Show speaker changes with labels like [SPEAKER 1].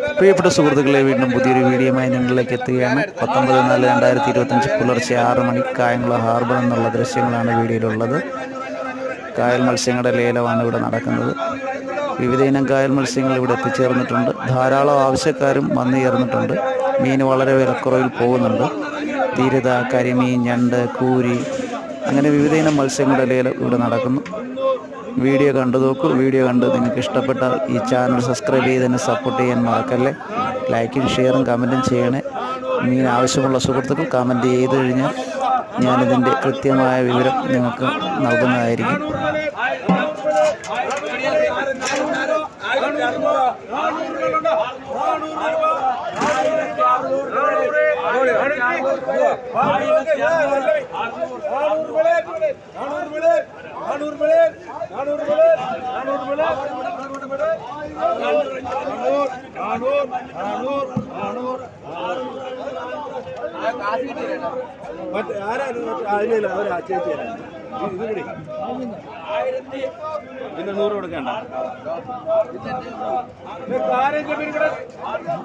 [SPEAKER 1] പ്രിയപ്പെട്ട സുഹൃത്തുക്കളെ വീണ്ടും പുതിയൊരു വീഡിയോയുമായി നിങ്ങളിലേക്ക് എത്തുകയാണ്. പത്തൊമ്പത് നാല് രണ്ടായിരത്തി ഇരുപത്തഞ്ച് പുലർച്ചെ ആറ് മണി ഹാർബർ എന്നുള്ള ദൃശ്യങ്ങളാണ് വീഡിയോയിലുള്ളത്. കായൽ മത്സ്യങ്ങളുടെ ലേലമാണ് ഇവിടെ നടക്കുന്നത്. വിവിധ ഇനം കായൽ മത്സ്യങ്ങൾ ഇവിടെ എത്തിച്ചേർന്നിട്ടുണ്ട്. ധാരാളം ആവശ്യക്കാരും വന്നു ചേർന്നിട്ടുണ്ട്. മീൻ വളരെ വിലക്കുറവിൽ പോകുന്നുണ്ട്. തീരത കരിമീൻ ഞണ്ട് കൂരി അങ്ങനെ വിവിധ ഇനം മത്സ്യങ്ങളുടെ ലേലം ഇവിടെ നടക്കുന്നു. വീഡിയോ കണ്ടു നോക്കൂ വീഡിയോ കണ്ട് നിങ്ങൾക്ക് ഇഷ്ടപ്പെട്ടാൽ ഈ ചാനൽ സബ്സ്ക്രൈബ് ചെയ്ത് തന്നെ സപ്പോർട്ട് ചെയ്യാൻ മറക്കല്ലേ ലൈക്കും ഷെയറും കമന്റും ചെയ്യണേ മീൻ ആവശ്യമുള്ള സുഹൃത്തുക്കൾ കമന്റ് ചെയ്ത് കഴിഞ്ഞാൽ ഞാനിതിന്റെ കൃത്യമായ വിവരം നിങ്ങൾക്ക് നൽകുന്നതായിരിക്കും
[SPEAKER 2] മറ്റേ ആരാണ് അതിലില്ല അവരാ ചേച്ചി. ഇത് പിടി. പിന്നെ നൂറ് കൊടുക്കണ്ട കാര്യം കൂടെ